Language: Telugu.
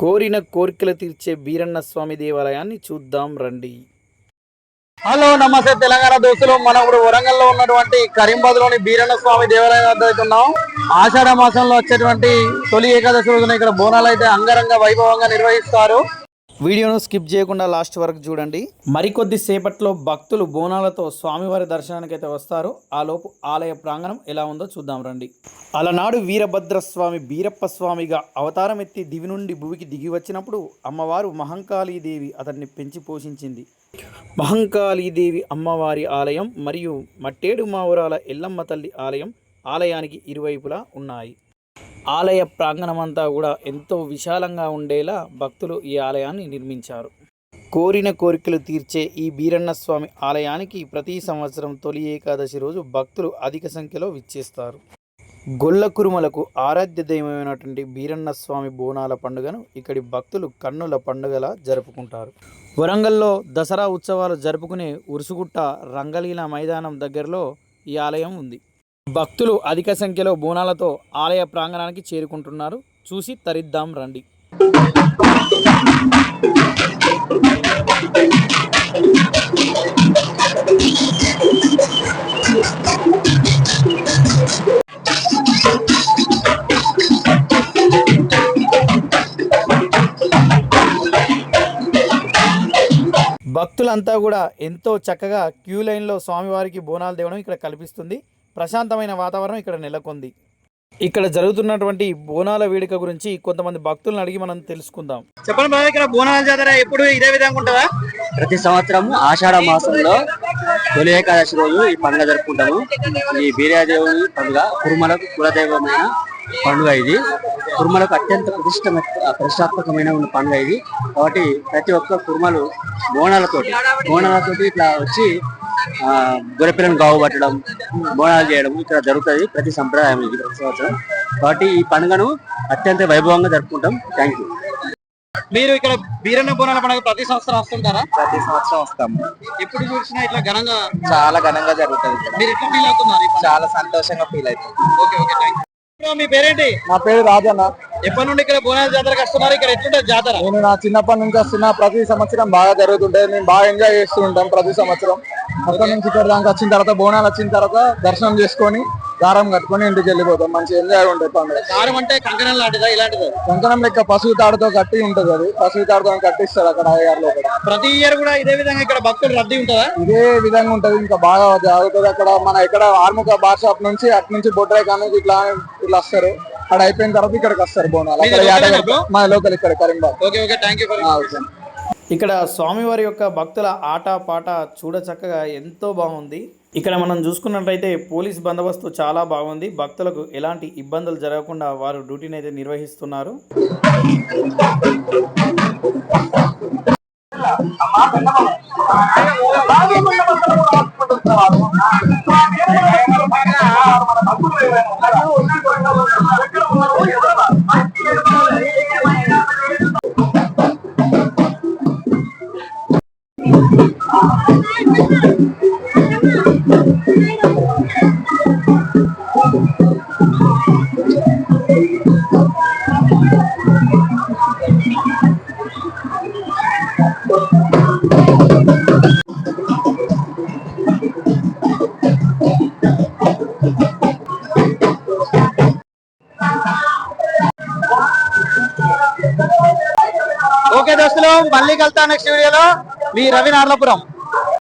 కోరిన కోరికలు తీర్చే బీరన్న స్వామి దేవాలయాన్ని చూద్దాం రండి. హలో నమస్తే తెలంగాణ దోస్తులు. మనం ఇప్పుడు వరంగల్లో ఉన్నటువంటి కరీంబాద్లోని బీరన్న స్వామి దేవాలయం వద్ద అయితే ఉన్నాం ఆషాఢ మాసంలో వచ్చేటువంటి తొలి ఏకాదశి రోజున ఇక్కడ బోనాలు అయితే అంగరంగ వైభవంగా నిర్వహిస్తారు. వీడియోను స్కిప్ చేయకుండా లాస్ట్ వరకు చూడండి. మరికొద్ది సేపట్లో భక్తులు బోనాలతో స్వామివారి దర్శనానికి అయితే వస్తారు. ఆ లోపు ఆలయ ప్రాంగణం ఎలా ఉందో చూద్దాం రండి. అలనాడు వీరభద్ర స్వామి బీరప్ప స్వామిగా అవతారం ఎత్తి దివి నుండి భూమికి దిగి వచ్చినప్పుడు అమ్మవారు మహంకాళీదేవి అతన్ని పెంచి పోషించింది. మహంకాళీదేవి అమ్మవారి ఆలయం మరియు మట్టేడు మావురాల ఎల్లమ్మ తల్లి ఆలయం ఆలయానికి ఇరువైపులా ఉన్నాయి. ఆలయ ప్రాంగణమంతా కూడా ఎంతో విశాలంగా ఉండేలా భక్తులు ఈ ఆలయాన్ని నిర్మించారు. కోరిన కోరికలు తీర్చే ఈ బీరన్న స్వామి ఆలయానికి ప్రతి సంవత్సరం తొలి ఏకాదశి రోజు భక్తులు అధిక సంఖ్యలో విచ్చేస్తారు. గొల్ల కురుమలకు ఆరాధ్య దైవమైనటువంటి బీరన్న స్వామి బోనాల పండుగను ఇక్కడి భక్తులు కన్నుల పండుగలా జరుపుకుంటారు. వరంగల్లో దసరా ఉత్సవాలు జరుపుకునే ఉరుసుగుట్ట రంగలీల మైదానం దగ్గరలో ఈ ఆలయం ఉంది. భక్తులు అధిక సంఖ్యలో బోనాలతో ఆలయ ప్రాంగణానికి చేరుకుంటున్నారు. చూసి తరిద్దాం రండి. భక్తులంతా కూడా ఎంతో చక్కగా క్యూ లైన్లో స్వామివారికి బోనాలు దేవడం ఇక్కడ కల్పిస్తుంది. ప్రశాంతమైన వాతావరణం ఇక్కడ నెలకొంది. ఇక్కడ జరుగుతున్నటువంటి బోనాల వేడుక గురించి కొంతమంది భక్తులను అడిగి మనం తెలుసుకుందాం. చెప్పండి బాబా ఇక్కడ బోనాల జాతర ఎప్పుడు ఇదే విధంగా ఉంటుందా? ప్రతి సంవత్సరం ఆషాఢ మాసంలో తొలి ఏకాదశి రోజు ఈ పండుగ జరుపుకుంటాము. ఈ బీరాదేవుని పండుగ కురుమలకు కులదైవమైన పండుగ ఇది. కురుమలకు అత్యంత ప్రతిష్ట ప్రతిష్టాత్మకమైన ఉన్న పండుగ ఇది. కాబట్టి ప్రతి ఒక్క కురుమలు బోనాలతోటి బోనాలతోటి ఇట్లా వచ్చి గొర్రెపిల్లను గావు పట్టడం బోనాలు చేయడం ఇక్కడ జరుగుతుంది ప్రతి సంప్రదాయం ఇది ప్రతి సంవత్సరం. కాబట్టి ఈ పండుగను అత్యంత వైభవంగా జరుపుకుంటాం. Thank you. మీరు ఇక్కడ బీరన్న బోనాల పండుగ ప్రతి సంవత్సరం వస్తుంటారా? ప్రతి సంవత్సరం వస్తాము ఎప్పుడు చూసినా ఇట్లా ఘనంగా చాలా ఘనంగా జరుగుతుంది ఇక్కడ. మీరు ఎట్లా ఫీల్ అవుతున్నారు? చాలా సంతోషంగా ఫీల్ అవుతుంది. ఓకే ఓకే థ్యాంక్ మీ పేరేంటి? నా పేరు రాజన్న. ఎప్పటి నుండి ఇక్కడ బోనాల జాతరకు వస్తున్నారు ఇక్కడ ఎట్లుంటుంది జాతర? నేను నా చిన్నప్పటి నుంచి వస్తున్నా ప్రతి సంవత్సరం బాగా జరుగుతుంటాయి నేను బాగా ఎంజాయ్ చేస్తూ ఉంటాం ప్రతి సంవత్సరం. అక్కడ నుంచి ఇక్కడ దాకా వచ్చిన తర్వాత బోనాలు వచ్చిన తర్వాత దర్శనం చేసుకొని దారం కట్టుకొని ఇంటికి వెళ్ళిపోతాం. మంచి ఎంజాయ్ ఉంటుంది పండుగ. దారం అంటే కంకణం లాంటిదా ఇలాంటిదా? కంకణం లెక్క పశువు తాడుతో కట్టి ఉంటది అది. పశువు తాడుతో కట్టిస్తారు అక్కడ అయ్యారు లోపల ప్రతి ఇయర్ కూడా ఇదే విధంగా ఇక్కడ భక్తులు రద్దీ ఉంటుందా? ఇదే విధంగా ఉంటది. ఇంకా బాగా జరుగుతుంది అక్కడ మన ఇక్కడ ఆర్ముక బార్ షాప్ నుంచి అటు నుంచి బొడ్రాయి కానీ ఇట్లా ఇట్లా వస్తారు. అక్కడ అయిపోయిన తర్వాత ఇక్కడికి వస్తారు బోనాలు. అక్కడ? మా లోకల్ ఇక్కడ Karimbagh okay okay. Thank you. ఇక్కడ స్వామివారి యొక్క భక్తుల ఆట పాట చూడ చక్కగా ఎంతో బాగుంది. ఇక్కడ మనం చూసుకున్నట్లయితే పోలీస్ బందోబస్తు చాలా బాగుంది. భక్తులకు ఎలాంటి ఇబ్బందులు జరగకుండా వారు డ్యూటీని అయితే నిర్వహిస్తున్నారు ఓకే దోస్తులు మళ్ళీ కలుతా నెక్స్ట్ వీడియోలో మీ రవి నార్లపురం